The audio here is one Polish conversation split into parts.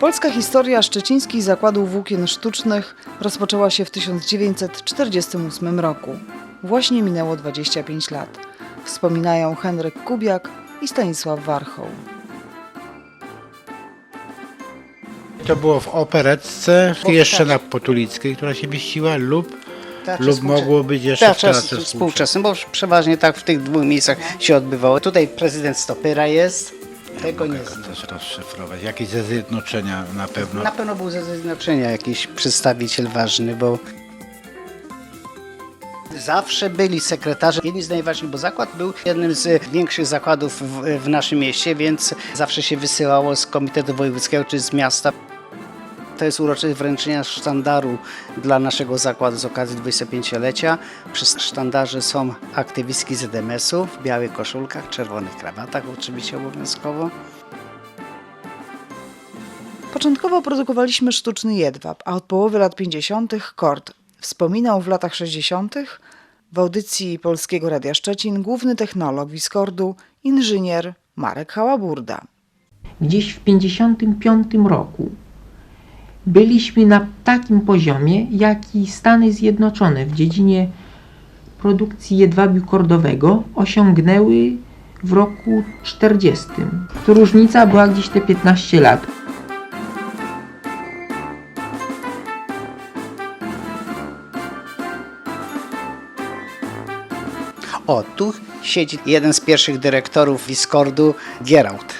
Polska historia szczecińskich zakładów włókien sztucznych rozpoczęła się w 1948 roku. Właśnie minęło 25 lat. Wspominają Henryk Kubiak i Stanisław Warchoł. To było w operetce, jeszcze na Potulickiej, która się mieściła, lub, Teatrze lub mogło być jeszcze w Teatrze Teatrze współczesnym, Współczesnym. bo przeważnie tak w tych dwóch miejscach się odbywało. Tutaj prezydent Stopyra jest, tego nie znam. Też rozszyfrować. Jakieś ze zjednoczenia na pewno. Na pewno był ze zjednoczenia jakiś przedstawiciel ważny, bo zawsze byli sekretarze, jedni z najważniejszych, bo zakład był jednym z większych zakładów w, w naszym mieście, więc zawsze się wysyłało z Komitetu Wojewódzkiego czy z miasta. To jest uroczyste wręczenie sztandaru dla naszego zakładu z okazji 25-lecia. Przy sztandarze są aktywistki ZMS-u w białych koszulkach, czerwonych krawatach oczywiście obowiązkowo. Początkowo produkowaliśmy sztuczny jedwab, a od połowy lat 50. kord. Wspominał w latach 60. w audycji Polskiego Radia Szczecin główny technolog Wiskordu, inżynier Marek Hałaburda. gdzieś w 1955 roku byliśmy na takim poziomie, jak i Stany Zjednoczone w dziedzinie produkcji jedwabiu kordowego osiągnęły w roku 40. To różnica była gdzieś te 15 lat. O, tu siedzi jeden z pierwszych dyrektorów Discordu, Geraut.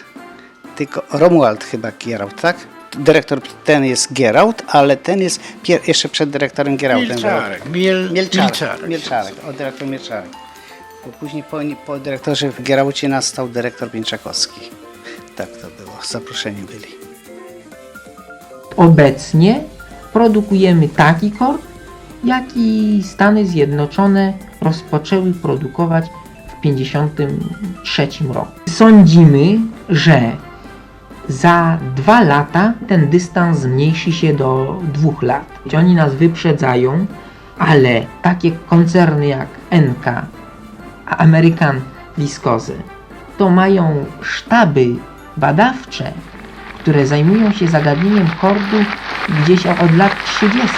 Tylko Romuald chyba Geraut, tak? Dyrektor ten jest Geraut, ale ten jest pier- jeszcze przed dyrektorem Gerautem. Milczarek. Miel, Mielczarek. Milczarek. Mielczarek. O, dyrektor Mielczarek. Bo później po, po dyrektorze Geraucie nastał dyrektor Pięczakowski. Tak to było. Zaproszeni byli. Obecnie produkujemy taki kord, jaki Stany Zjednoczone rozpoczęły produkować w 1953 roku. Sądzimy, że za dwa lata ten dystans zmniejszy się do dwóch lat. Oni nas wyprzedzają, ale takie koncerny jak NK, American Viscose to mają sztaby badawcze, które zajmują się zagadnieniem kordu gdzieś od lat 30.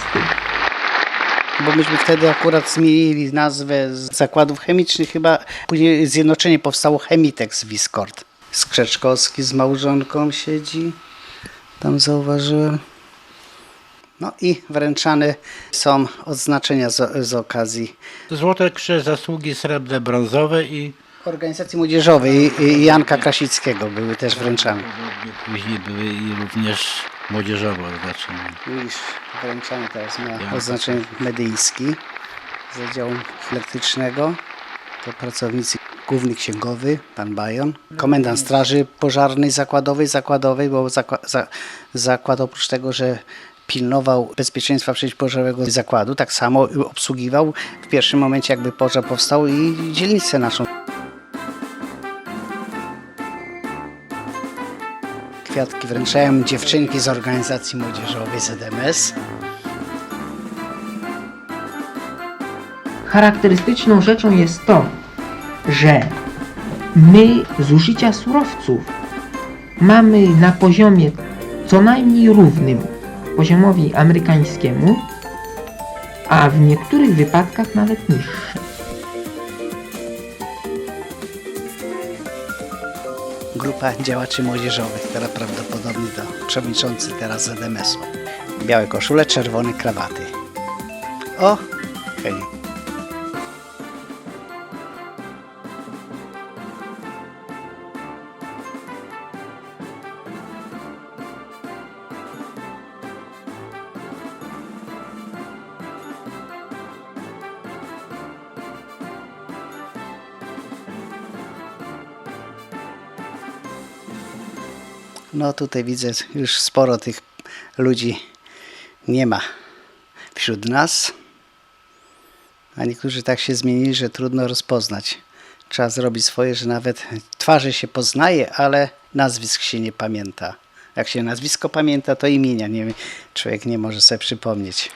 Bo myśmy wtedy akurat zmienili nazwę z zakładów chemicznych, chyba później zjednoczenie powstało Chemitex Wiscord. Skrzeczkowski z małżonką siedzi, tam zauważyłem. No i wręczane są odznaczenia z, z okazji Złote krzyż zasługi srebrne, brązowe i organizacji młodzieżowej i- i Janka Krasickiego były też wręczane. później były i również młodzieżowe oznaczenia. Niż wręczany teraz ma Janka oznaczenie medyjski z działu elektrycznego. To pracownicy główny księgowy, pan Bajon, komendant straży pożarnej zakładowej, zakładowej, bo zakła, za, zakład oprócz tego, że pilnował bezpieczeństwa przeciwpożarowego zakładu, tak samo obsługiwał w pierwszym momencie jakby pożar powstał i dzielnicę naszą. Kwiatki wręczają dziewczynki z organizacji młodzieżowej ZMS. Charakterystyczną rzeczą jest to, że my zużycia surowców mamy na poziomie co najmniej równym poziomowi amerykańskiemu, a w niektórych wypadkach nawet niższym. Grupa działaczy młodzieżowych, która prawdopodobnie to przewodniczący teraz ZMS-u. Białe koszule, czerwone krawaty. O, hej. No tutaj widzę już sporo tych ludzi nie ma wśród nas. A niektórzy tak się zmienili, że trudno rozpoznać. Trzeba zrobić swoje, że nawet twarze się poznaje, ale nazwisk się nie pamięta. Jak się nazwisko pamięta, to imienia nie, człowiek nie może sobie przypomnieć.